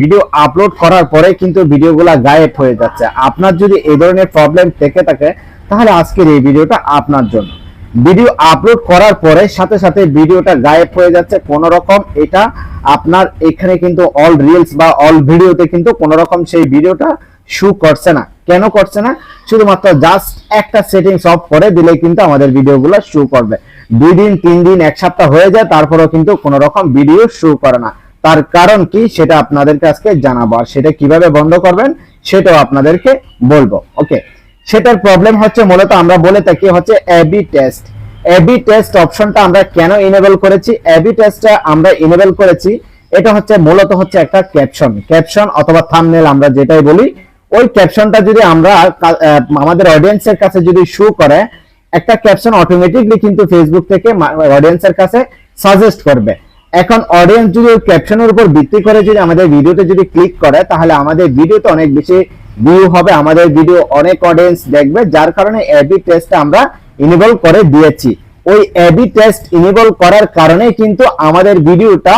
Video upload করার পরে কিন্তু ভিডিওগুলো গায়েব হয়ে যাচ্ছে। আপনার যদি এই ধরনের প্রবলেম থেকে থাকে, তাহলে আজকের এই ভিডিওটা আপনার জন্য। ভিডিও আপলোড করার পরে সাথে সাথে ভিডিওটা গায়েব হয়ে যাচ্ছে কোন রকম এটা আপনার এখানে কিন্তু অল রিলস বা অল ভিডিওতে কিন্তু কোন রকম সেই ভিডিওটা শু করছে না। কেন করছে না? শুধুমাত্র জাস্ট একটা সেটিংস অফ করে দিলে কিন্তু আমাদের ভিডিওগুলো শু করবে। দুই দিন, তিন দিন, এক সপ্তাহ হয়ে যায়, তারপরেও কিন্তু কোন রকম ভিডিও শু করে না। তার কারণ কি সেটা আপনাদেরকে আজকে জানাব। আর সেটা কীভাবে বন্ধ করবেন সেটাও আপনাদেরকে বলব। ওকে? সেটার প্রবলেম হচ্ছে মূলত আমরা বলে থাকি হচ্ছে এবি টেস্ট এবি টেস্ট অপশনটা আমরা কেন ইনেবল করেছি? এবি টেস্টটা আমরা ইনেবল করেছি, এটা হচ্ছে মূলত হচ্ছে একটা ক্যাপশন ক্যাপশন অথবা থাম্বনেল আমরা যেটাই বলি, ওই ক্যাপশনটা যদি আমরা আমাদের অডিয়েন্সের কাছে যদি শো করে, একটা ক্যাপশন অটোমেটিকলি কিন্তু ফেসবুক থেকে অডিয়েন্সের কাছে সাজেস্ট করবে। এখন অডিয়েন্স যদি ওই ক্যাপশনের উপর ভিত্তি করে যদি আমাদের ভিডিওতে যদি ক্লিক করে, তাহলে আমাদের ভিডিওতে অনেক বেশি ভিউ হবে, আমাদের ভিডিও অনেক অডিয়েন্স দেখবে, যার কারণে এবি টেস্টটা আমরা ইনেবল করে দিয়েছি। ওই এবি টেস্ট ইনেবল করার কারণে কিন্তু আমাদের ভিডিওটা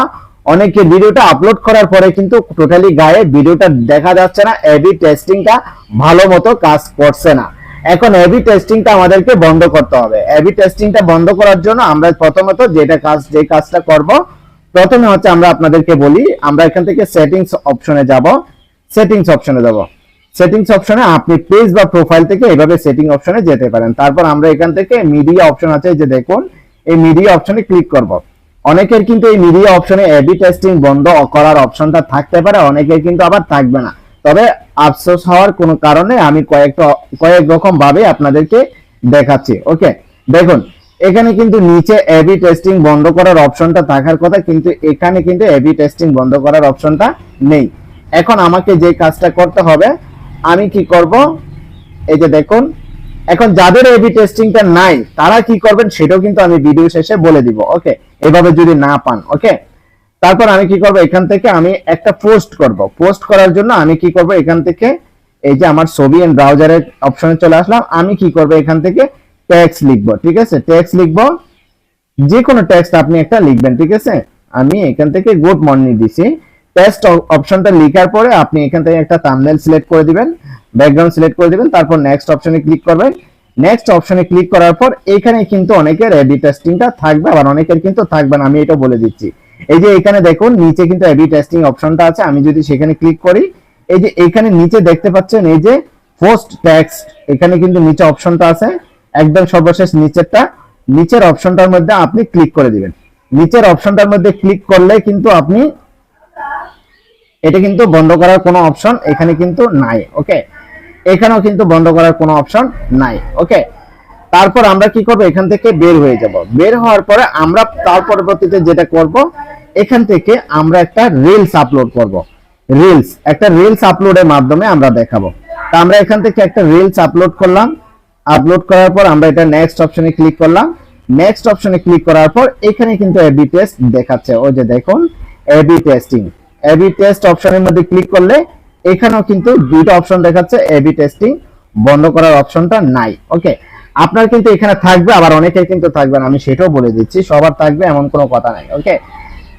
অনেকে ভিডিওটা আপলোড করার পরে কিন্তু টোটালি গায়ে ভিডিওটা দেখা যাচ্ছে না এবি টেস্টিংটা ভালো মতো কাজ করছে না। এখন এবি টেস্টিংটা আমাদেরকে বন্ধ করতে হবে। এবি টেস্টিংটা বন্ধ করার জন্য আমরা প্রথমত যেটা কাজ, যে কাজটা করব প্রথমে হচ্ছে আমরা আপনাদেরকে বলি, আমরা এখান থেকে সেটিংস অপশনে যাব। সেটিংস অপশনে যাব। সেটিংস অপশনে আপনি পেজ বা প্রোফাইল থেকে এভাবে সেটিং অপশনে যেতে পারেন। তারপর আমরা এখান থেকে মিডিয়া অপশন আছে যে দেখুন, এই মিডিয়া অপশনে ক্লিক করব। অনেকের কিন্তু এই মিডিয়া অপশনে এবি টেস্টিং বন্ধ করার অপশনটা থাকতে পারে, অনেকের কিন্তু আবার থাকবে না। তবে আফসোস হওয়ার কোনো কারণে আমি কয়েকটা, কয়েক রকম ভাবে আপনাদেরকে দেখাচ্ছি। ওকে দেখুন এখানে কিন্তু নিচে এবি টেস্টিং বন্ধ করার অপশনটা থাকার কথা, কিন্তু এখানে কিন্তু এবি টেস্টিং বন্ধ করার অপশনটা নেই। এখন আমাকে যে কাজটা করতে হবে, আমি কি করব? এই যে দেখুন, এখন যাদের এবি টেস্টিংটা নাই, তারা কি করবেন সেটাও কিন্তু আমি ভিডিও শেষে বলে দিব ওকে এভাবে যদি না পান ওকে তারপর আমি কি করব? এখান থেকে আমি একটা পোস্ট করব। পোস্ট করার জন্য আমি কি করব? এখান থেকে এই যে আমার এন্ড ব্রাউজারের অপশনে চলে আসলাম। আমি কি করব? এখান থেকে টেক্সট লিখব, ঠিক আছে? টেক্সট লিখব যে কোনো টেক্সট আপনি একটা লিখবেন, ঠিক আছে? আমি এখান থেকে গুড মর্নিং দিছি। টেক্সট অপশনটা লেখার পরে আপনি এখান থেকে একটা থাম্বনেল সিলেক্ট করে দিবেন ব্যাকগ্রাউন্ড সিলেক্ট করে দিবেন, তারপর নেক্সট অপশনে ক্লিক করবেন। নেক্সট অপশনে ক্লিক করার পর এখানে কিন্তু অনেকের এডি টেস্টিংটা থাকবে, আবার অনেকের কিন্তু থাকবে না, আমি এটা বলে দিচ্ছি। এই যে এখানে দেখুন, নিচে কিন্তু এডি টেস্টিং অপশনটা আছে, আমি যদি সেখানে ক্লিক করি, এই যে এখানে নিচে দেখতে পাচ্ছেন, এই যে পোস্ট টেক্সট এখানে কিন্তু নিচে অপশনটা আছে। একদম সর্বশেষ নিচেরটা, নিচের অপশনটার মধ্যে আপনি ক্লিক করে দিবেন। নিচের অপশনটার মধ্যে ক্লিক করলে কিন্তু আপনি, এটা কিন্তু বন্ধ করার কোনো অপশন এখানে কিন্তু নাই ওকে এখানেও কিন্তু বন্ধ করার কোনো অপশন নাই ওকে তারপর আমরা কি করব? এখান থেকে বের হয়ে যাব। বের হওয়ার পরে আমরা তার পরবর্তীতে যেটা করব, এখান থেকে আমরা একটা রিলস আপলোড করব। রিলস একটা রিলস আপলোডের মাধ্যমে আমরা দেখাবো। তা আমরা এখান থেকে একটা রিলস আপলোড করলাম। আপলোড করার পর আমরা এটা নেক্সট অপশনে ক্লিক করলাম। নেক্সট অপশনে ক্লিক করার পর এখানে কিন্তু এবি টেস্ট দেখাচ্ছে। ওই যে দেখুন এবি টেস্টিং এবি টেস্ট অপশনের মধ্যে ক্লিক করলে এখানেও কিন্তু দুইটা অপশন দেখাচ্ছে এবি টেস্টিং বন্ধ করার অপশনটা নাই। ওকে আপনার কিন্তু এখানে থাকবে, আবার অনেকের কিন্তু থাকবে আমি সেটাও বলে দিচ্ছি, সবার থাকবে এমন কোনো কথা নাই। ওকে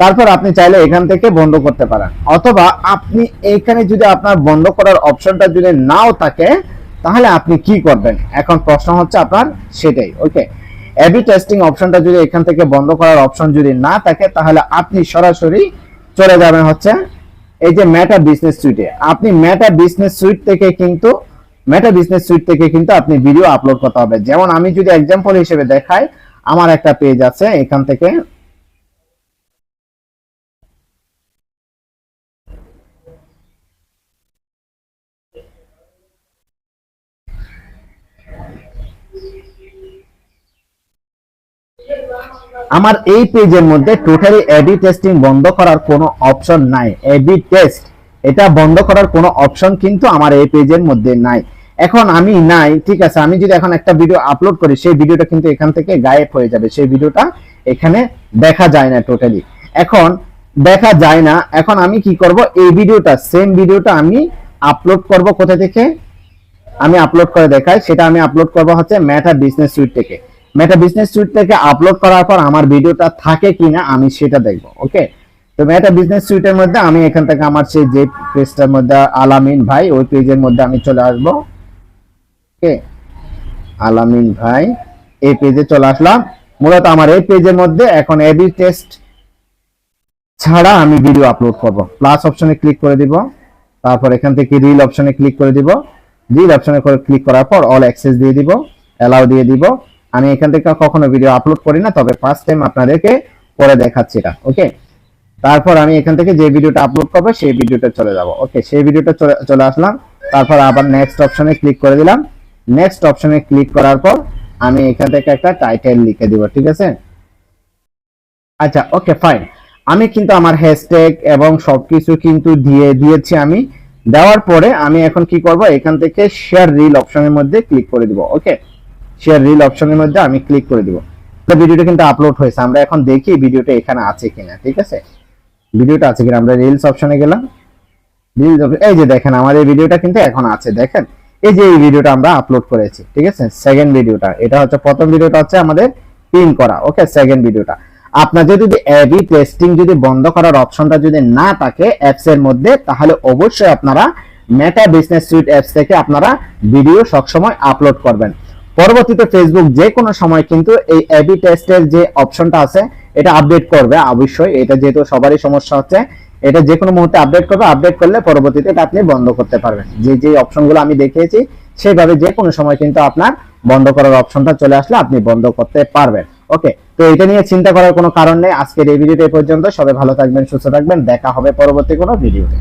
তারপর আপনি চাইলে এখান থেকে বন্ধ করতে পারেন। অথবা আপনি এখানে যদি আপনার বন্ধ করার অপশনটা যদি নাও থাকে তাহলে আপনি কি করবেন? এখন প্রশ্ন হচ্ছে আপনার সেটাই ওকে এবি টেস্টিং অপশনটা যদি এখান থেকে বন্ধ করার অপশন যদি না থাকে, তাহলে আপনি সরাসরি চলে যাবেন হচ্ছে এই যে মেটা বিজনেস সুইটে আপনি মেটা বিজনেস সুইট থেকে কিন্তু মেটা বিজনেস সুইট থেকে কিন্তু আপনি ভিডিও আপলোড করতে হবে। যেমন আমি যদি এক্সাম্পল হিসেবে দেখাই, আমার একটা পেজ আছে, এখান থেকে আমার এই পেজের মধ্যে টোটালি এবি টেস্টিং বন্ধ করার কোনো অপশন নাই। এবি টেস্ট এটা বন্ধ করার কোনো অপশন কিন্তু আমার এই পেজের মধ্যে নাই। এখন আমি নাই, ঠিক আছে, আমি যদি এখন একটা ভিডিও আপলোড করি, সেই ভিডিওটা কিন্তু এখান থেকে গায়েব হয়ে যাবে। সেই ভিডিওটা এখানে দেখা যায় না টোটালি এখন দেখা যায় না, এখন আমি কি করব? এই ভিডিওটা সেম ভিডিওটা আমি আপলোড করব কোথা থেকে? আমি আপলোড করে দেখাই, সেটা আমি আপলোড করব হচ্ছে মেটা বিজনেস সুইট থেকে। মেটা বিজনেস সুইট থেকে আপলোড করার পর আমার ভিডিওটা থাকে কিনা আমি সেটা দেখব ওকে তো মেটা বিজনেস সুইটের মধ্যে আমি এখান থেকে আমার সেই যে পেজটার মধ্যে আলামিন ভাই, ওই পেজের মধ্যে আমি চলে আসব ওকে আলামিন ভাই, এই পেজে চলে আসলাম। মূলত আমার এই পেজের মধ্যে এখন এবি টেস্ট ছাড়া আমি ভিডিও আপলোড করব। প্লাস অপশনে ক্লিক করে দিব, তারপর এখান থেকে রিল অপশনে ক্লিক করে দিব। রিল অপশনে ক্লিক করার পর অল অ্যাক্সেস দিয়ে দিব অ্যালাউ দিয়ে দিব। আমি এখান থেকে কখনো ভিডিও আপলোড করি না, তবে ফার্স্ট টাইম আপনাদেরকে করে দেখাচ্ছি এটা ওকে তারপর আমি এখান থেকে যে ভিডিওটা আপলোড করব, সেই ভিডিওটা চলে যাব ওকে সেই ভিডিওটা চলে আসলাম, তারপর আবার নেক্সট অপশনে ক্লিক করে দিলাম। নেক্সট অপশনে ক্লিক করার পর আমি এখান থেকে একটা টাইটেল লিখে দিব, ঠিক আছে? আচ্ছা ওকে ফাইন আমি কিন্তু আমার হ্যাশট্যাগ এবং সবকিছু কিন্তু দিয়ে দিয়েছি আমি। দেওয়ার পরে আমি এখন কি করব? এখান থেকে শেয়ার রিল অপশনের মধ্যে ক্লিক করে দিব ওকে শেয়ার রিল অপশনের মধ্যে আমি ক্লিক করে দিব। ভিডিওটা কিন্তু আপলোড হয়েছে, আমরা এখন দেখি ভিডিওটা এখানে আছে কিনা, ঠিক আছে? ভিডিওটা আছে কিনা, আমরা রিলস অপশনে গেলাম। রিলস এই যে দেখেন, আমাদের ভিডিওটা কিন্তু এখন আছে, দেখেন? এই যে এই ভিডিওটা আমরা আপলোড করেছি, ঠিক আছে? সেকেন্ড ভিডিওটা এটা হচ্ছে প্রথম ভিডিওটা হচ্ছে আমাদের পিন করা ওকে সেকেন্ড ভিডিওটা আপনার যদি এবি টেস্টিং যদি বন্ধ করার অপশনটা যদি না থাকে অ্যাপস এর মধ্যে, তাহলে অবশ্যই আপনারা মেটা বিজনেস সুইট অ্যাপস থেকে আপনারা ভিডিও সবসময় আপলোড করবেন। পরবর্তীতে ফেসবুক যে কোনো সময় কিন্তু এই এবি টেস্টের যে অপশনটা আছে, এটা আপডেট করবে, অবশ্যই। এটা যেহেতু সবারই সমস্যা হচ্ছে, এটা যে কোনো মুহূর্তে আপডেট করবে আপডেট করলে পরবর্তীতে এটা আপনি বন্ধ করতে পারবেন। যে যে অপশনগুলো আমি দেখিয়েছি, সেইভাবে যে কোনো সময় কিন্তু আপনার বন্ধ করার অপশনটা চলে আসলে আপনি বন্ধ করতে পারবেন। ওকে তো এটা নিয়ে চিন্তা করার কোনো কারণ নেই। আজকের এই ভিডিওটা পর্যন্ত। সবাই ভালো থাকবেন, সুস্থ থাকবেন। দেখা হবে পরবর্তী কোনো ভিডিওতে।